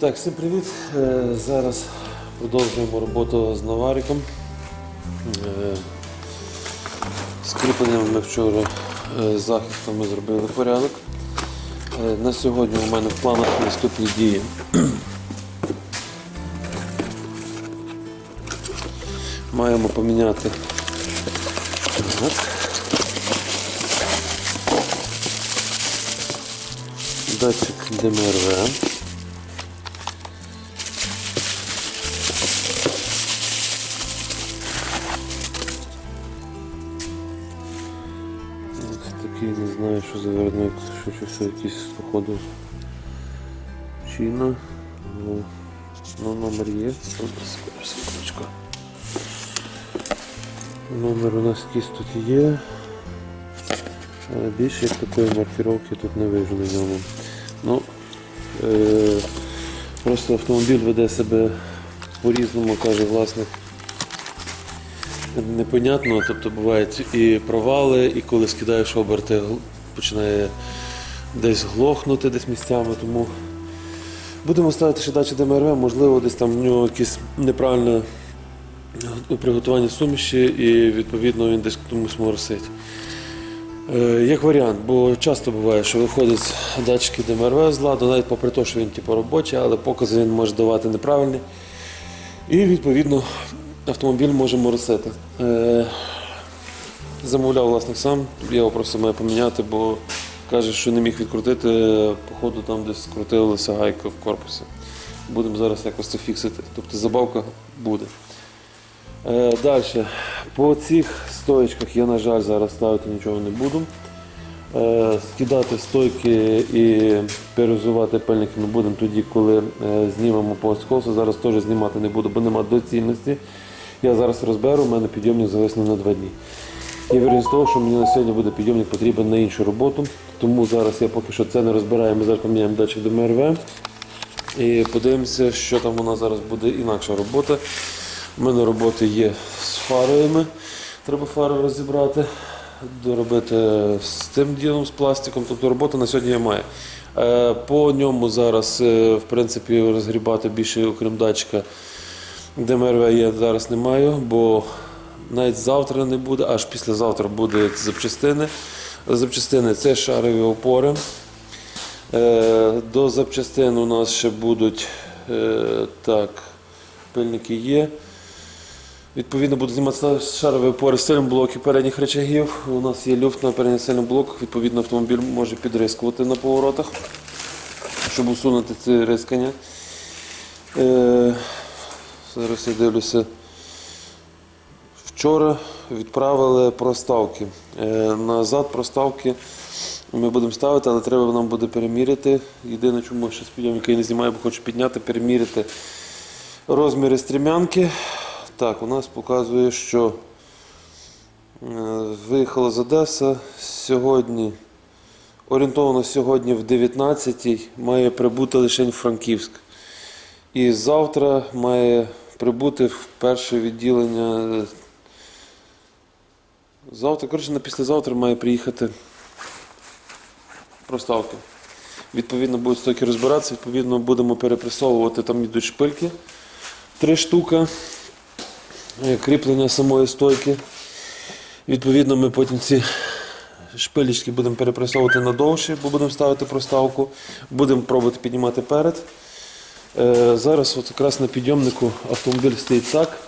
Так, всім привіт. Е, Зараз продовжуємо роботу з навариком. Е, З ми вчора е, з захистом ми зробили порядок. Е, На сьогодні у мене в планах наступні дії. Маємо поміняти датчик ДМРВ. Знаю, що за виробник, що чи все якийсь походу Чина. Ну, ну, номер є. Секундочку. Номер у нас якийсь тут є. Але більше як такої маркировки тут не вижу на ньому. Ну, е, просто автомобіль веде себе по-різному, каже власник. Непонятно, тобто бувають і провали, і коли скидаєш оберти, починає десь глохнути десь місцями, тому будемо ставити ще дачі ДМРВ, можливо, десь там в нього якесь неправильне приготування суміші і відповідно він десь комусь моросить. Е, Як варіант, бо часто буває, що виходять датчики ДМРВ з ладу, навіть попри те, що він типу, робочий, але покази він може давати неправильні. І відповідно автомобіль може моросити. Е, Замовляв власник сам, я його просто маю поміняти, бо каже, що не міг відкрутити, походу там десь скрутилася гайка в корпусі. Будемо зараз якось це фіксити. Тобто забавка буде. Е, Далі. По цих стоечках я, на жаль, зараз ставити нічого не буду. Е, Скидати стойки і перезувати пильники ми будемо тоді, коли знімемо по скосу. Зараз теж знімати не буду, бо нема доцільності. Я зараз розберу, у мене підйомник зависне на два дні. Я вірю з того, що мені на сьогодні буде підйомник потрібен на іншу роботу. Тому зараз я поки що це не розбираю, ми зараз поміняємо датчик до МРВ. І подивимося, що там у нас зараз буде інакша робота. У мене роботи є з фарами. Треба фари розібрати, доробити з цим ділом, з пластиком. Тобто робота на сьогодні я маю. Е, По ньому зараз, е, в принципі, розгрібати більше, окрім датчика, ДМРВ я зараз не маю, бо навіть завтра не буде, аж післязавтра будуть запчастини. Запчастини це шарові опори. Е, До запчастин у нас ще будуть е, так, пильники є. Відповідно, буду знімати шарові опори сильним блоки передніх речагів. У нас є люфт на передніх сильних блоках, відповідно, автомобіль може підрискувати на поворотах, щоб усунути ці рискання. Зараз я дивлюся. Вчора відправили проставки. Е, Назад проставки ми будемо ставити, але треба нам буде переміряти. Єдине, чому ще з підйомника я не знімаю, бо хочу підняти, переміряти розміри стрімянки. Так, у нас показує, що е, виїхала з Одеси сьогодні. Орієнтовно сьогодні в 19-й має прибути лише Франківськ. І завтра має прибути в перше відділення. е, Завтра, коротше, на післязавтра має приїхати проставки. Відповідно, будуть стойки розбиратися, відповідно, будемо перепресовувати, там йдуть шпильки. Три штуки. Е, Кріплення самої стойки. Відповідно, ми потім ці шпилечки будемо перепресовувати на довші, бо будемо ставити проставку. Будемо пробувати піднімати перед. Е, Зараз от якраз на підйомнику автомобіль стоїть так.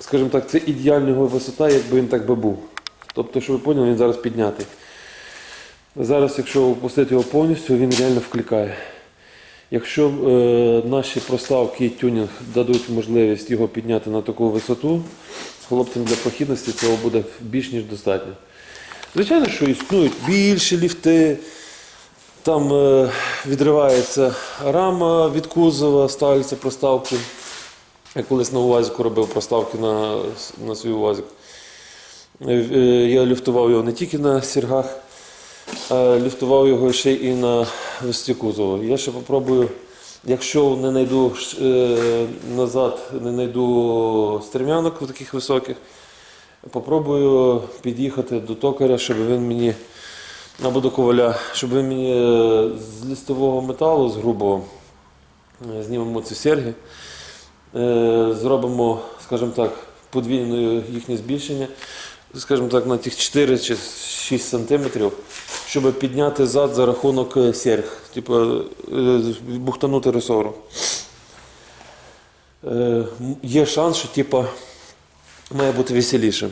Скажімо так, це ідеальна його висота, якби він так би був. Тобто, що ви поняли, він зараз піднятий. Зараз, якщо опустити його повністю, він реально вкликає. Якщо е, наші проставки і тюнінг дадуть можливість його підняти на таку висоту, хлопцям для прохідності цього буде більш ніж достатньо. Звичайно, що існують більші ліфти, там е, відривається рама від кузова, ставляться проставки. Я колись на УАЗіку робив проставки на, на свій УАЗик. Е, е, Я люфтував його не тільки на сіргах, а люфтував його ще і на висоті кузова. Я ще попробую, якщо не знайду назад, не знайду стрімянок таких високих, попробую під'їхати до токаря, щоб він мені або до коваля, щоб він мені е, з листового металу, з грубого, Е, Знімемо ці серги, Е, зробимо, скажімо так, подвійне їхнє збільшення, скажімо так, на тих 4 чи 6 сантиметрів, щоб підняти зад за рахунок серг, типу бухтанути ресору. Є шанс, що типу, має бути веселіше.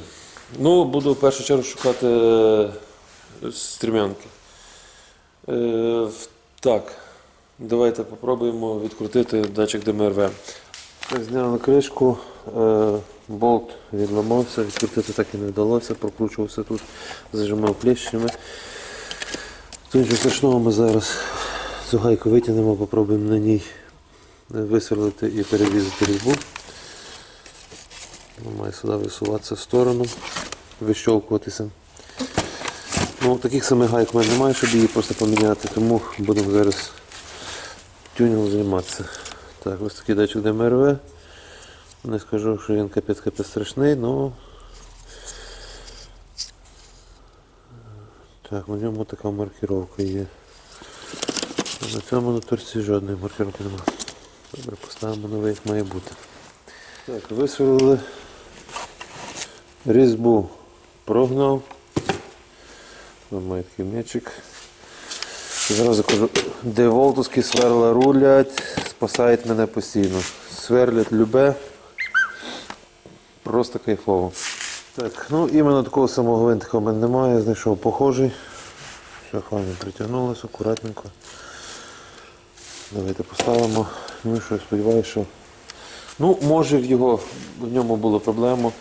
Ну, буду в першу чергу шукати стрімянки. Е, Так, давайте попробуємо відкрутити датчик ДМРВ. Зняли кришку, е, болт відламався, відкрутити так і не вдалося, прокручувався тут, зажимав кліщами. Нічого страшного ми зараз цю гайку витягнемо, попробуємо на ній висверлити і перерізати різьбу. Має сюди висуватися в сторону, вищолкуватися. Ну, таких самих гайок в мене немає, щоб її просто поміняти, тому будемо зараз тюнінгом займатися. Так, ось такий датчик ДМРВ. Не скажу, що він капець капець страшний, але так, на ньому така маркировка є. На цьому на торці жодної маркировки немає. Добре, поставимо новий, як має бути. Так, висверлили різьбу, прогнав. Там має такий м'ячик. Зразу кажу, де волтуські сверла рулять, спасають мене постійно. Сверлять любе. Просто кайфово. Так, ну іменно такого самого гвинтика в мене немає, знайшов похожий. Все, файно притягнулося, акуратненько. Давайте поставимо. Ну що, сподіваюся, що. Ну, може в його, в ньому була проблема.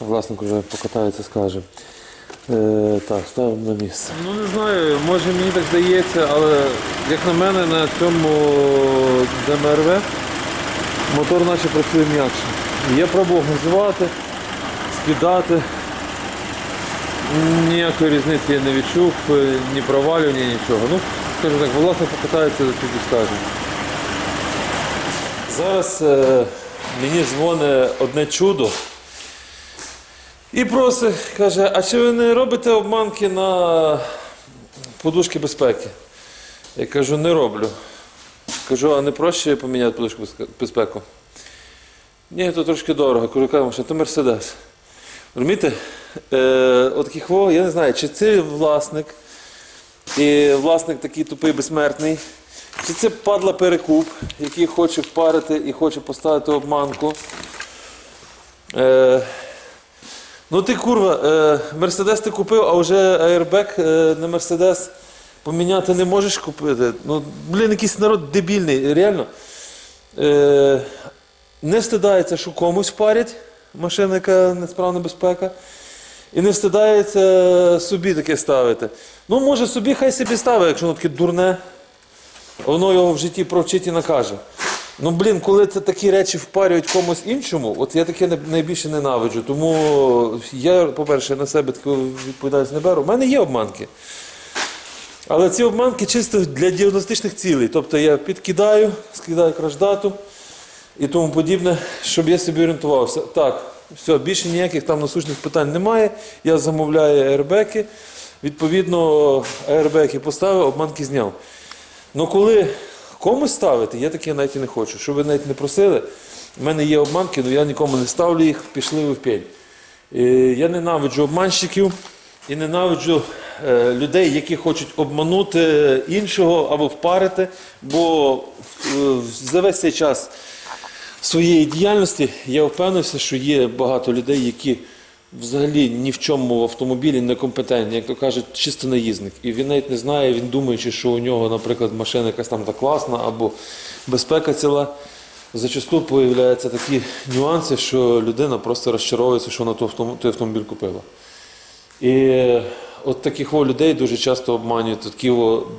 Власник вже покатається, скаже. Е, так, ставимо на місце. Ну не знаю, може мені так здається, але як на мене на цьому ДМРВ мотор наче працює м'якше. Я пробував газувати, скидати. Ніякої різниці я не відчув, ні провалювання, нічого. Ну, скажу так, власне покатається, тоді скаже. Зараз е, мені дзвонить одне чудо. І просить, каже, а чи ви не робите обманки на подушки безпеки? Я кажу, не роблю. Кажу, а не проще поміняти подушку безпеку? Ні, то трошки дорого. Кажу, яка машина? То Мерседес. Розумієте? Е, от таких я не знаю, чи це власник, і власник такий тупий безсмертний, чи це падла перекуп, який хоче впарити і хоче поставити обманку. Е, Ну ти курва, е, Мерседес ти купив, а вже аербек е, на Мерседес поміняти не можеш купити. Ну, блін, якийсь народ дебільний, реально. Е, не встидається, що комусь парять машина, яка несправна безпека. І не встидається собі таке ставити. Ну, може, собі хай собі ставить, якщо воно таке дурне, воно його в житті провчить і накаже. Ну, блін, коли це такі речі впарюють комусь іншому, от я таке найбільше ненавиджу. Тому я, по-перше, на себе таку відповідальність не беру. У мене є обманки. Але ці обманки чисто для діагностичних цілей. Тобто я підкидаю, скидаю краждату і тому подібне, щоб я собі орієнтувався. Так, все, більше ніяких там насущних питань немає. Я замовляю аербеки. Відповідно, аербеки поставив, обманки зняв. Ну коли комусь ставити, я таке навіть не хочу. Щоб ви навіть не просили, в мене є обманки, але я нікому не ставлю їх, пішли ви в пень. Е, Я ненавиджу обманщиків і ненавиджу е, людей, які хочуть обманути іншого або впарити, бо е, за весь цей час своєї діяльності я впевнився, що є багато людей, які взагалі ні в чому в автомобілі не компетентні, як то кажуть, чисто наїзник. І він навіть не знає, він думаючи, що у нього, наприклад, машина якась там так класна або безпека ціла. Зачасту появляються такі нюанси, що людина просто розчаровується, що вона той автомобіль купила. І от таких людей дуже часто обманюють такі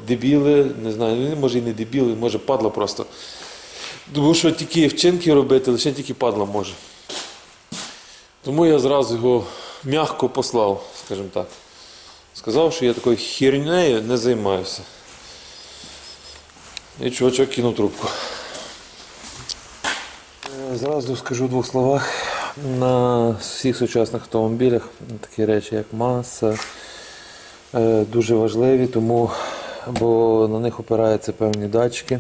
дебіли, не знаю, ну, може і не дебіли, може падла просто. Тому що тільки вчинки робити, лише тільки падла може. Тому я зразу його м'яко послав, скажімо так. Сказав, що я такою хернею не займаюся. І чувачок кинув трубку. Зразу скажу в двох словах. На всіх сучасних автомобілях такі речі, як маса, е, дуже важливі, тому, бо на них опираються певні датчики.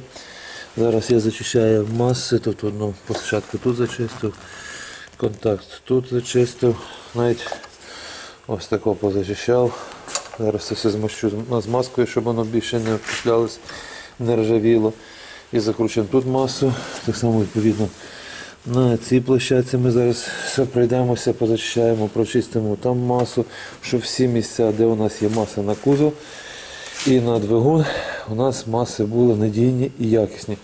Зараз я зачищаю маси, тобто ну, спочатку тут зачистив, контакт тут зачистив, навіть ось тако позачищав. Зараз це все змащу з- з маскою, щоб воно більше не впішлялось, не ржавіло. І закручуємо тут масу. Так само відповідно на цій площадці ми зараз все пройдемося, позачищаємо, прочистимо там масу, щоб всі місця, де у нас є маса на кузов і на двигун, у нас маси були надійні і якісні.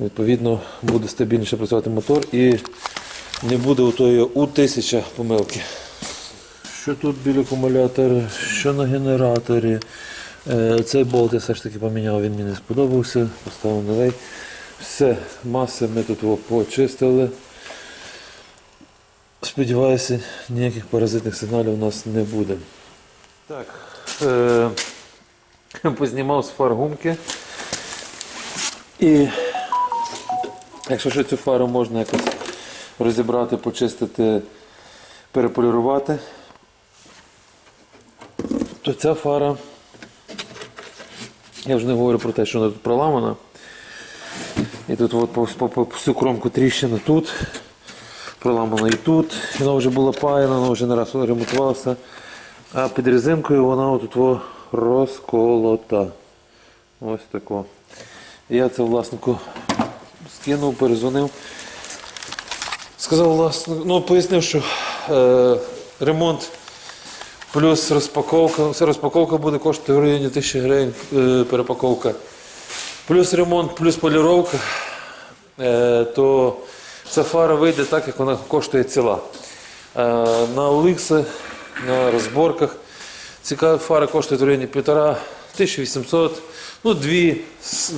Відповідно, буде стабільніше працювати мотор і не буде у тої У-1000 помилки. Що тут біля акумулятора, що на генераторі. Е, Цей болт я все ж таки поміняв, він мені не сподобався, поставив новий. Все, маси ми тут його почистили. Сподіваюся, ніяких паразитних сигналів у нас не буде. Так, е, познімав з фар гумки. І якщо ще цю фару можна якось розібрати, почистити, переполірувати, то ця фара, я вже не говорю про те, що вона тут проламана. І тут от по, по, по всю кромку тріщина тут, проламана і тут. Вона вже була паяна, вона вже не раз ремонтувалася. А під резинкою вона отут розколота. Ось тако. Я це власнику скинув, перезвонив. Сказав власнику, ну пояснив, що е, ремонт плюс розпаковка. Все розпаковка буде коштувати в районі 1000 гривень е, перепаковка. Плюс ремонт, плюс поліровка, е, то ця фара вийде так, як вона коштує ціла. Е, на Оликси, на розборках ціка фара коштує в районі 1,5 1800, ну дві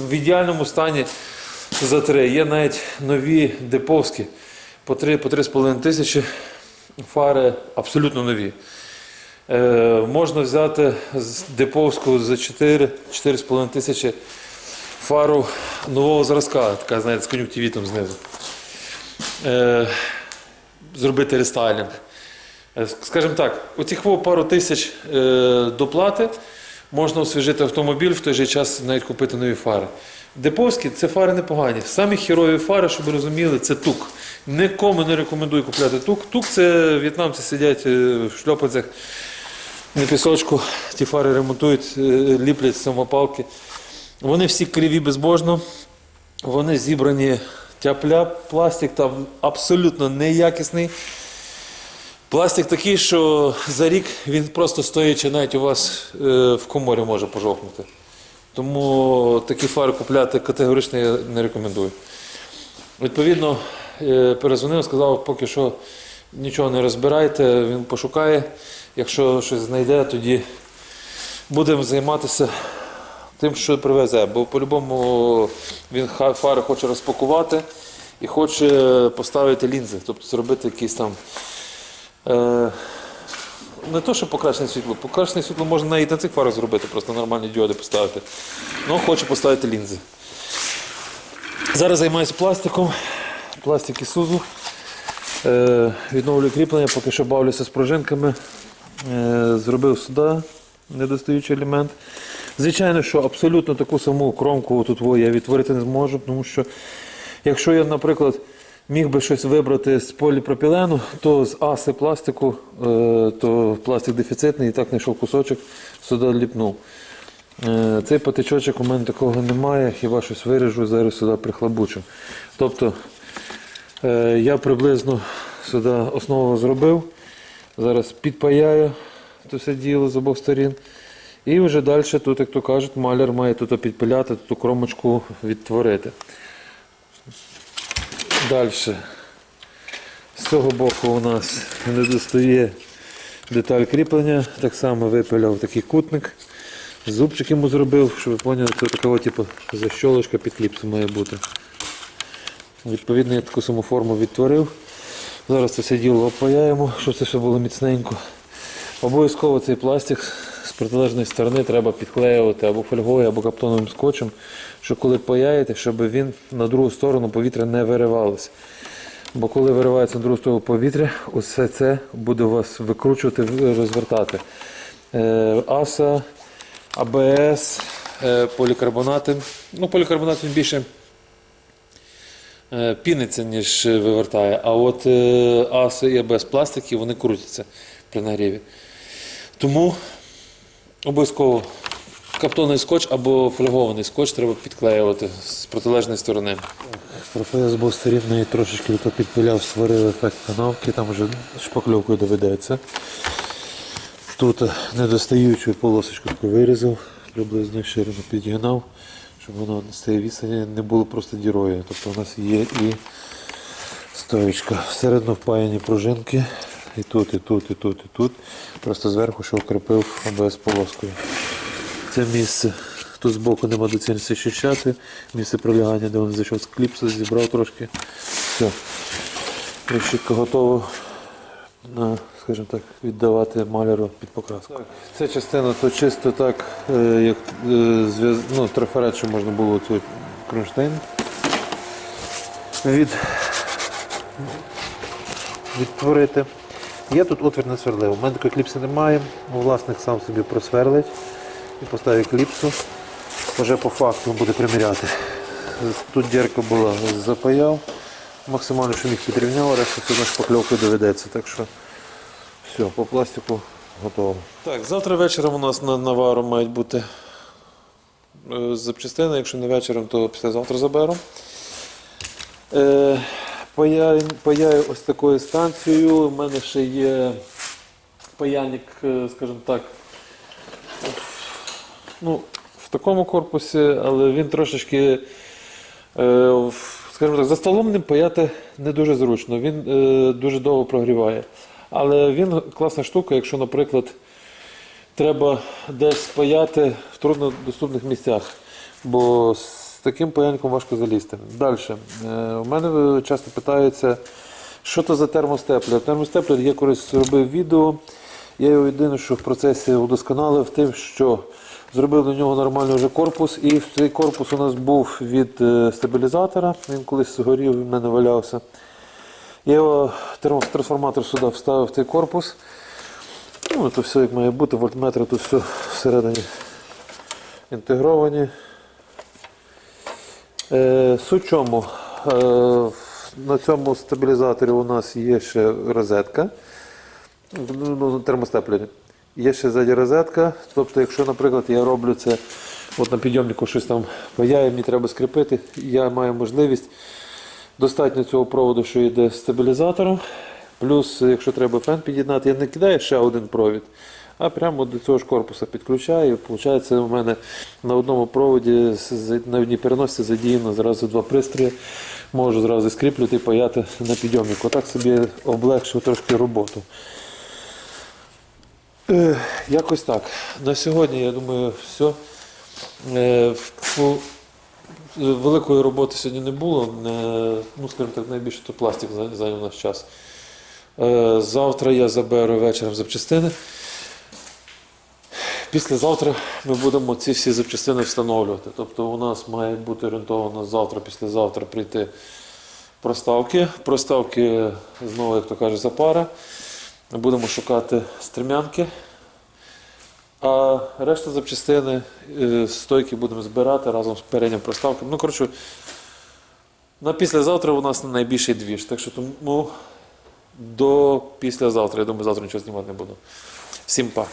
в ідеальному стані за три. Є навіть нові деповські по 3-3,5 тисячі фари абсолютно нові. Е, можна взяти з деповську за 4 4,5 тисячі фару нового зразка, така, знаєте, з кон'юктивітом знизу. Е, зробити рестайлінг. Е, Скажімо так, оці пару тисяч е, доплати можна освіжити автомобіль, в той же час навіть купити нові фари. Деповські це фари непогані. Самі хірові фари, щоб ви розуміли, це тук. Нікому не рекомендую купляти тук. Тук це в'єтнамці сидять е, в шльопанцях на пісочку, ті фари ремонтують, е, ліплять самопалки. Вони всі криві безбожно, вони зібрані тяпля, пластик там абсолютно неякісний. Пластик такий, що за рік він просто стоячи навіть у вас е, в коморі може пожовкнути. Тому такі фари купляти категорично я не рекомендую. Відповідно, перезвонив, сказав, поки що нічого не розбирайте, він пошукає. Якщо щось знайде, тоді будемо займатися тим, що привезе. Бо по-любому він фари хоче розпакувати і хоче поставити лінзи, тобто зробити якісь там. Е, не то, що покращене світло, покращене світло можна навіть на цих фарах зробити, просто нормальні діоди поставити. Ну, хоче поставити лінзи. Зараз займаюся пластиком, пластик Ісузу. Е, відновлюю кріплення, поки що бавлюся з пружинками. Е, зробив сюди недостаючий елемент. Звичайно, що абсолютно таку саму кромку тут я відтворити не зможу, тому що якщо я, наприклад, міг би щось вибрати з поліпропілену, то з аси пластику, е, то пластик дефіцитний і так знайшов кусочок, сюди ліпнув. Цей патичочок у мене такого немає, хіба щось виріжу, зараз сюди прихлабучу. Тобто я приблизно сюди основу зробив, зараз підпаяю це все діло з обох сторін. І вже далі, тут, як то кажуть, маляр має тут підпиляти, ту кромочку відтворити. Далі. З цього боку у нас не достає деталь кріплення. Так само випиляв такий кутник. Зубчик йому зробив, щоб ви поняли, це така типу, защолочка під кліпсу має бути. Відповідно, я таку саму форму відтворив. Зараз це все діло опаяємо, щоб це все було міцненько. Обов'язково цей пластик з протилежної сторони треба підклеювати або фольгою, або каптоновим скотчем, щоб коли паяєте, щоб він на другу сторону повітря не виривалося. Бо коли виривається на другу сторону повітря, усе це буде вас викручувати, розвертати. Е, Аса, АБС, е, полікарбонати. Ну, полікарбонат він більше піниться, ніж вивертає. А от е, аси і без пластики вони крутяться при нагріві. Тому обов'язково каптонний скотч або фольгований скотч треба підклеювати з протилежної сторони. Трофея з неї трошечки підпиляв, створив ефект канавки, там вже шпакльовкою доведеться. Тут недостаючу полосочку вирізав, приблизно ширину підігнав, щоб воно з цієї відстані не було просто дірою. Тобто у нас є і стоєчка. Всередину впаяні пружинки. І тут, і тут, і тут, і тут. Просто зверху ще укріпив ОБС полоскою. Це місце. Тут збоку нема доцільності щищати. Місце пролягання, де він зайшов з кліпса, зібрав трошки. Все. Решітка готова на, скажімо так, віддавати маляру під покраску. Так, ця частина то чисто так, е, як е, ну, трафарет, можна було цю кронштейн від... відтворити. Є тут отвір не сверлив. У мене такої кліпси немає. Власник сам собі просверлить і поставить кліпсу. Вже по факту буде приміряти. Тут дірка була запаяв. Максимально, що міг підрівняв, решта все шпакльовкою доведеться. Так що все, по пластику готово. Так, завтра вечором у нас на навару мають бути е, запчастини. Якщо не вечором, то післязавтра заберу. Е, паяю, паяю ось такою станцією. У мене ще є паяльник, е, скажімо так, ну, в такому корпусі, але він трошечки, е, скажімо так, за столом ним паяти не дуже зручно. Він е, дуже довго прогріває. Але він класна штука, якщо, наприклад, треба десь паяти в труднодоступних місцях, бо з таким паяльником важко залізти. Далі. У мене часто питаються, що то за термостеплер. Термостеплер я колись зробив відео. Я його єдине, що в процесі удосконалив тим, що зробив до нього нормальний вже корпус, і цей корпус у нас був від е, стабілізатора. Він колись згорів, в мене валявся. Я його трансформатор сюди вставив цей корпус. Ну, то все як має бути, вольтметри тут все всередині інтегровані. Е, суть чому? Е, на цьому стабілізаторі у нас є ще розетка. Ну, термостеплері. Є ще ззаді розетка. Тобто, якщо, наприклад, я роблю це от на підйомнику щось там паяє, мені треба скріпити, я маю можливість достатньо цього проводу, що йде з стабілізатором. Плюс, якщо треба фен під'єднати, я не кидаю ще один провід, а прямо до цього ж корпуса підключаю. Виходить, у мене на одному проводі на одній переносці задіяно зразу два пристрої. Можу зразу скріплювати і паяти на підйомнику. Так собі облегшив трошки роботу. Е, якось так. На сьогодні, я думаю, все. Великої роботи сьогодні не було. Ну, скажімо так, найбільше то пластик зайняв наш час. Е, Завтра я заберу вечором запчастини. Післязавтра ми будемо ці всі запчастини встановлювати. Тобто у нас має бути орієнтовано завтра, післязавтра прийти проставки. Проставки, знову, як то каже, запара. Будемо шукати стрімянки. А решта запчастини, е, стойки будемо збирати разом з переднім приставками. Ну, коротше, на післязавтра у нас найбільший двіж. Так що тому до післязавтра. Я думаю, завтра нічого знімати не буду. Всім па.